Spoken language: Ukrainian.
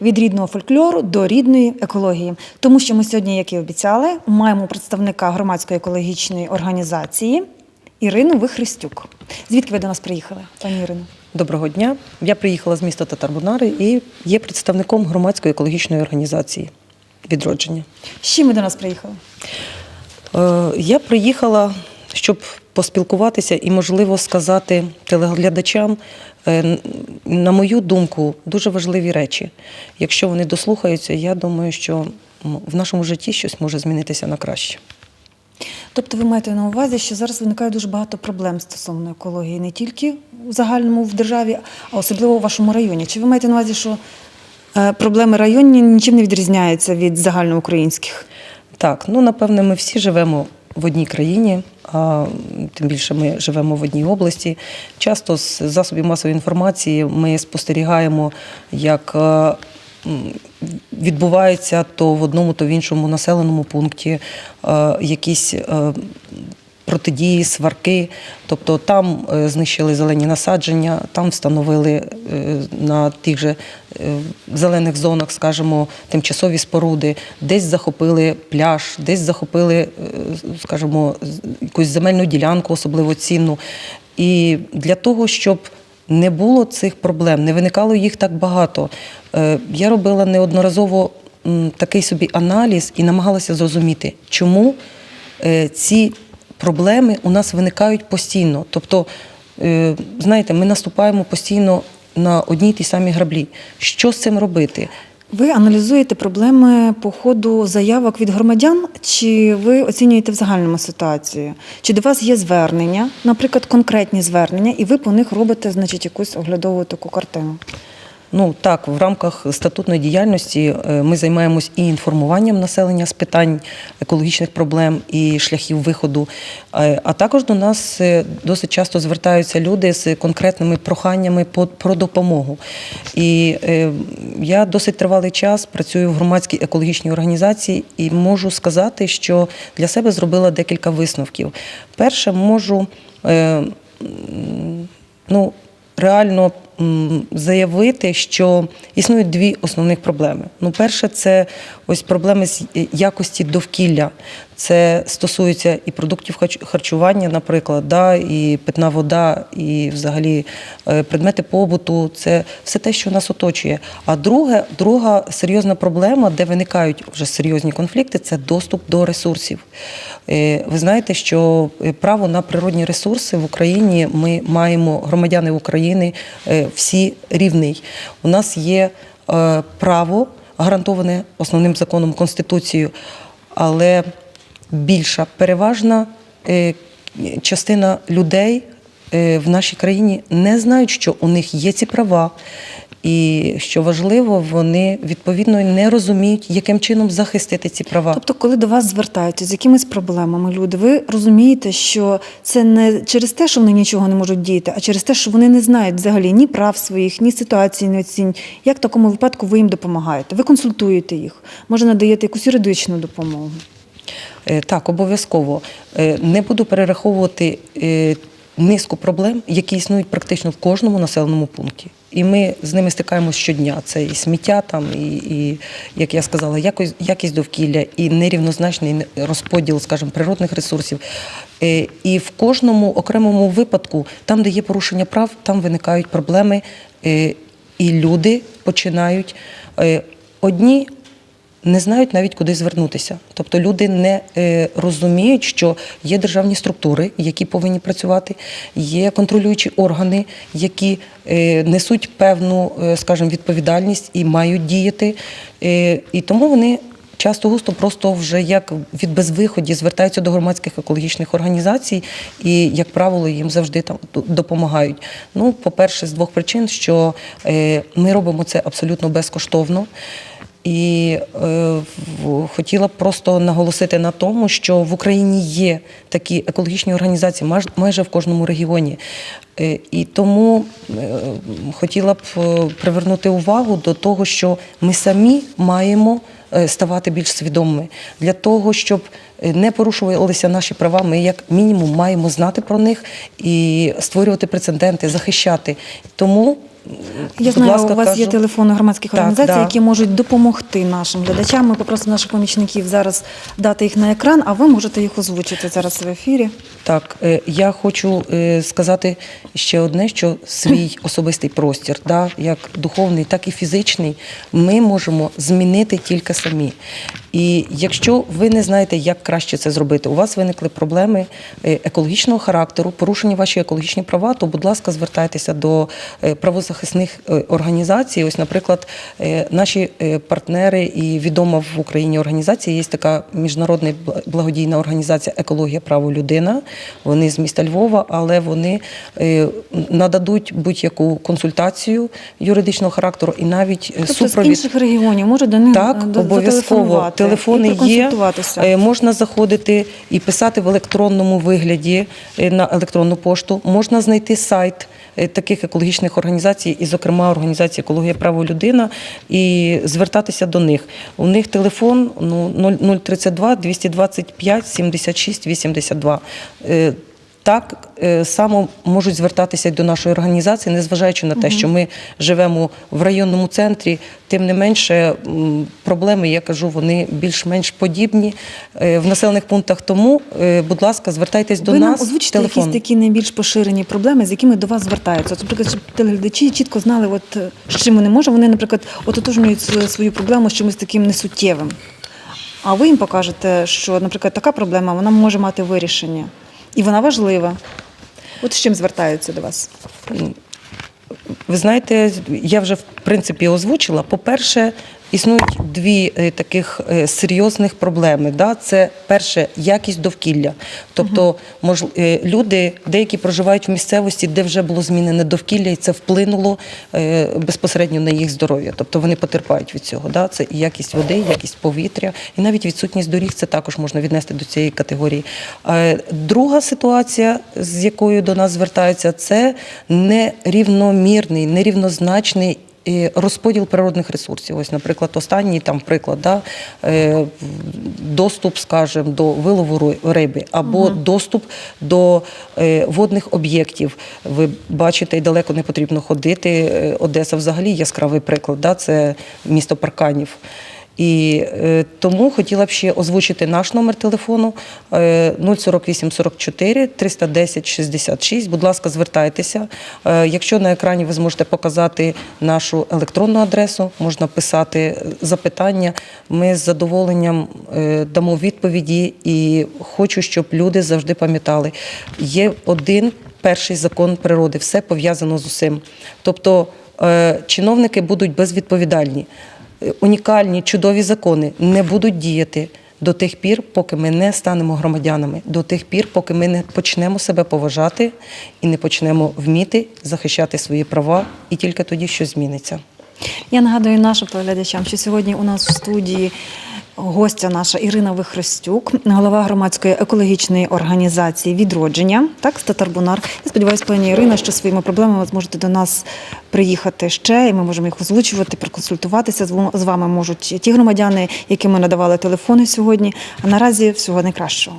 від рідного фольклору до рідної екології. Тому що ми сьогодні, як і обіцяли, маємо представника громадської екологічної організації Ірину Вихрестюк. Звідки ви до нас приїхали, пані Ірино? Доброго дня. Я приїхала з міста Татарбунари і є представником громадської екологічної організації відродження. З чим ви до нас приїхали? Е, Я приїхала, щоб поспілкуватися і, можливо, сказати телеглядачам, е, на мою думку, дуже важливі речі. Якщо вони дослухаються, я думаю, що в нашому житті щось може змінитися на краще. Тобто ви маєте на увазі, що зараз виникає дуже багато проблем стосовно екології, не тільки в загальному в державі, а особливо у вашому районі. Чи ви маєте на увазі, що е, проблеми районні нічим не відрізняються від загальноукраїнських? Так, ну напевне, ми всі живемо в одній країні, а тим більше ми живемо в одній області. Часто з засобів масової інформації ми спостерігаємо, як е, м, відбувається то в одному, то в іншому населеному пункті е, якісь. е, Протидії, сварки, тобто там знищили зелені насадження, там встановили на тих же зелених зонах, скажімо, тимчасові споруди, десь захопили пляж, десь захопили, е, скажімо, якусь земельну ділянку, особливо цінну. І для того, щоб не було цих проблем, не виникало їх так багато, е, я робила неодноразово такий собі аналіз і намагалася зрозуміти, чому е, ці проблеми у нас виникають постійно. Тобто, е, знаєте, ми наступаємо постійно на одній тій самій граблі. Що з цим робити? Ви аналізуєте проблеми по ходу заявок від громадян, чи ви оцінюєте в загальному ситуацію? Чи до вас є звернення, наприклад, конкретні звернення, і ви по них робите, значить, якусь оглядову таку картину? Ну так, в рамках статутної діяльності е, ми займаємось і інформуванням населення з питань екологічних проблем і шляхів виходу. Е, А також до нас е, досить часто звертаються люди з конкретними проханнями про допомогу. І я досить тривалий час працюю в громадській екологічній організації і можу сказати, що для себе зробила декілька висновків. Перше, можу ну, реально заявити, що існують дві основних проблеми. Ну, перше, це ось проблеми з якості довкілля. Це стосується і продуктів харчування, наприклад, да, і питна вода, і взагалі е, предмети побуту. Це все те, що нас оточує. А друге, друга серйозна проблема, де виникають вже серйозні конфлікти, це доступ до ресурсів. Е, Ви знаєте, що е, право на природні ресурси в Україні ми маємо громадяни України всі рівний. У нас є право гарантоване основним законом Конституцією, але більша переважна е, частина людей е, в нашій країні не знають, що у них є ці права. І що важливо, вони відповідно не розуміють, яким чином захистити ці права. Тобто, коли до вас звертаються з якимись проблемами люди, ви розумієте, що це не через те, що вони нічого не можуть діяти, а через те, що вони не знають взагалі ні прав своїх, ні ситуації не оцінюють. Як в такому випадку ви їм допомагаєте? Ви консультуєте їх, може надаєте якусь юридичну допомогу. Е, Так, обов'язково. Е, Не буду перераховувати е, низку проблем, які існують практично в кожному населеному пункті. І ми з ними стикаємося щодня. Це і сміття, там, і, і як я сказала, якось, якість довкілля, і нерівнозначний розподіл, скажімо, природних ресурсів. І в кожному окремому випадку, там, де є порушення прав, там виникають проблеми, і люди починають одні не знають навіть куди звернутися. Тобто люди не е, розуміють, що є державні структури, які повинні працювати, є контролюючі органи, які е, несуть певну, е, скажімо, відповідальність і мають діяти. І тому вони. Часто густо просто вже як від безвиході звертаються до громадських екологічних організацій, і, як правило, їм завжди там допомагають. Ну, по-перше, з двох причин, що ми робимо це абсолютно безкоштовно. І е, хотіла б просто наголосити на тому, що в Україні є такі екологічні організації майже в кожному регіоні. Е, і тому е, хотіла б е, привернути увагу до того, що ми самі маємо е, ставати більш свідомими для того, щоб е, не порушувалися наші права. Ми як мінімум маємо знати про них і створювати прецеденти, захищати. Тому Я знаю, ласка, у вас є телефони громадських Так, організацій, да. які можуть допомогти нашим глядачам. Ми попросимо наших помічників зараз дати їх на екран, а ви можете їх озвучити зараз в ефірі. Так, е, я хочу е, сказати ще одне, що свій особистий простір, да, як духовний, так і фізичний, ми можемо змінити тільки самі. І якщо ви не знаєте, як краще це зробити, у вас виникли проблеми е, екологічного характеру, порушені ваші екологічні права, то, будь ласка, звертайтеся до е, правозахисних е, організацій. Ось, наприклад, наші партнери і відома в Україні організація є така міжнародна благодійна організація Екологія право людина. Вони з міста Львова, але вони нададуть будь-яку консультацію юридичного характеру і навіть Тобто з інших регіонів може до них Так, обов'язково. Телефони є. Е, Можна заходити і писати в електронному вигляді е, на електронну пошту. Можна знайти сайт е, таких екологічних організацій, і, зокрема, організації Екологія право людина, і звертатися до них. У них телефон ну, 032 225 76 82. Так е, само можуть звертатися до нашої організації, незважаючи на те, що ми живемо в районному центрі, тим не менше проблеми, я кажу, вони більш-менш подібні е, в населених пунктах. Тому, е, будь ласка, звертайтесь до ви нам нас. озвучите телефон. якісь такі найбільш поширені проблеми, з якими до вас звертаються. Наприклад, щоб телеглядачі чітко знали, от, з чим вони можуть. Вони, наприклад, ототожнюють свою проблему з чимось таким несуттєвим. А ви їм покажете, що, наприклад, така проблема вона може мати вирішення. І вона важлива. От з чим звертаються до вас? Ви знаєте, я вже в принципі озвучила. По-перше, існують дві е, таких е, серйозних проблеми. Да? Це перше якість довкілля. Тобто, мож, е, люди деякі проживають в місцевості, де вже було змінене довкілля, і це вплинуло безпосередньо на їх здоров'я. Тобто вони потерпають від цього. Да? Це і якість води, якість повітря, і навіть відсутність доріг це також можна віднести до цієї категорії. Друга ситуація, з якою до нас звертаються, це нерівномірний, нерівнозначний. Е, Розподіл природних ресурсів. Ось, наприклад, останній там приклад, да, е, доступ, скажімо, до вилову риби або доступ до е, водних об'єктів. Ви бачите, і далеко не потрібно ходити. Е, Одеса взагалі яскравий приклад, да, це місто парканів. І е, тому хотіла б ще озвучити наш номер телефону е, 048 44 310 66. Будь ласка, звертайтеся. Е, якщо на екрані ви зможете показати нашу електронну адресу, можна писати запитання. Ми з задоволенням е, дамо відповіді і хочу, щоб люди завжди пам'ятали. Є один перший закон природи, все пов'язано з усім. Тобто е, чиновники будуть безвідповідальні. Е, унікальні, чудові закони не будуть діяти до тих пір, поки ми не станемо громадянами, до тих пір, поки ми не почнемо себе поважати і не почнемо вміти захищати свої права, і тільки тоді що зміниться. Я нагадую нашим поглядачам, що сьогодні у нас в студії гостя наша Ірина Вихростюк, голова громадської екологічної організації Відродження, так, Статарбунар. Я сподіваюся, пані Ірина, що своїми проблемами ви зможете до нас приїхати ще, і ми можемо їх озвучувати, проконсультуватися. З З вами можуть ті громадяни, яким ми надавали телефони сьогодні. А наразі всього найкращого.